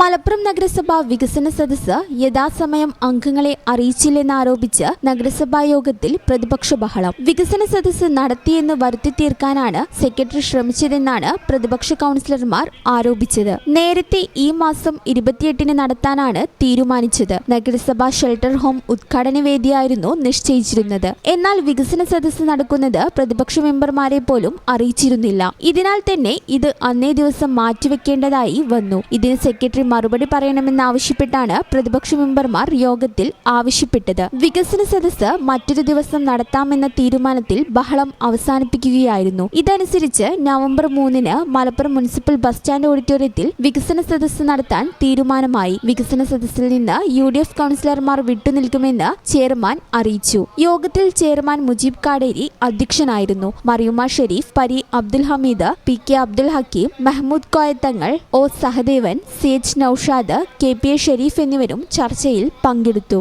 മലപ്പുറം നഗരസഭ വികസന സദസ്സ് യഥാസമയം അംഗങ്ങളെ അറിയിച്ചില്ലെന്നാരോപിച്ച് നഗരസഭാ യോഗത്തിൽ പ്രതിപക്ഷ ബഹളം. വികസന സദസ്സ് നടത്തിയെന്ന് വരുത്തി തീർക്കാനാണ് സെക്രട്ടറി ശ്രമിച്ചതെന്നാണ് പ്രതിപക്ഷ കൗൺസിലർമാർ ആരോപിച്ചത്. നേരത്തെ ഈ മാസം ഇരുപത്തിയെട്ടിന് നടത്താനാണ് തീരുമാനിച്ചത്. നഗരസഭാ ഷെൽട്ടർ ഹോം ഉദ്ഘാടന വേദിയായിരുന്നു നിശ്ചയിച്ചിരുന്നത്. എന്നാൽ വികസന സദസ് നടക്കുന്നത് പ്രതിപക്ഷ മെമ്പർമാരെ പോലും അറിയിച്ചിരുന്നില്ല. ഇതിനാൽ തന്നെ ഇത് അന്നേ ദിവസം മാറ്റിവെക്കേണ്ടതായി വന്നു. ഇതിന് സെക്രട്ടറി മറുപടി പറയണമെന്നാവശ്യപ്പെട്ടാണ് പ്രതിപക്ഷ മെമ്പർമാർ യോഗത്തിൽ ആവശ്യപ്പെട്ടത്. വികസന സദസ്സ് മറ്റൊരു ദിവസം നടത്താമെന്ന തീരുമാനത്തിൽ ബഹളം അവസാനിപ്പിക്കുകയായിരുന്നു. ഇതനുസരിച്ച് നവംബർ മൂന്നിന് മലപ്പുറം മുനിസിപ്പൽ ബസ് സ്റ്റാൻഡ് ഓഡിറ്റോറിയത്തിൽ വികസന സദസ്സ് നടത്താൻ തീരുമാനമായി. വികസന സദസ്സിൽ നിന്ന് യു ഡി എഫ് കൗൺസിലർമാർ വിട്ടുനിൽക്കുമെന്ന് ചെയർമാൻ അറിയിച്ചു. യോഗത്തിൽ ചെയർമാൻ മുജീബ് കാടേരി അധ്യക്ഷനായിരുന്നു. Mariyuma Sherif Pari Abdul Hameed P K Abdul Hakeem Mehmood Koyathangal O Sahadevan C H Noushad K P A Sherif എന്നിവരും ചർച്ചയിൽ പങ്കെടുത്തു.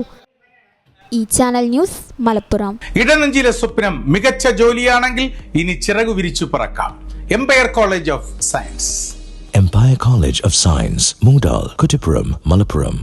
ഈ ചാനൽ ന്യൂസ് മലപ്പുറം. ഇടനെഞ്ചിലെ സ്വപ്നം മികച്ച ജോലിയാണെങ്കിൽ ഇനി ചിറകു വിരിച്ചു പറക്കാം. Empire College of Science Empire College of Science Mudal, Kutipuram, Malappuram.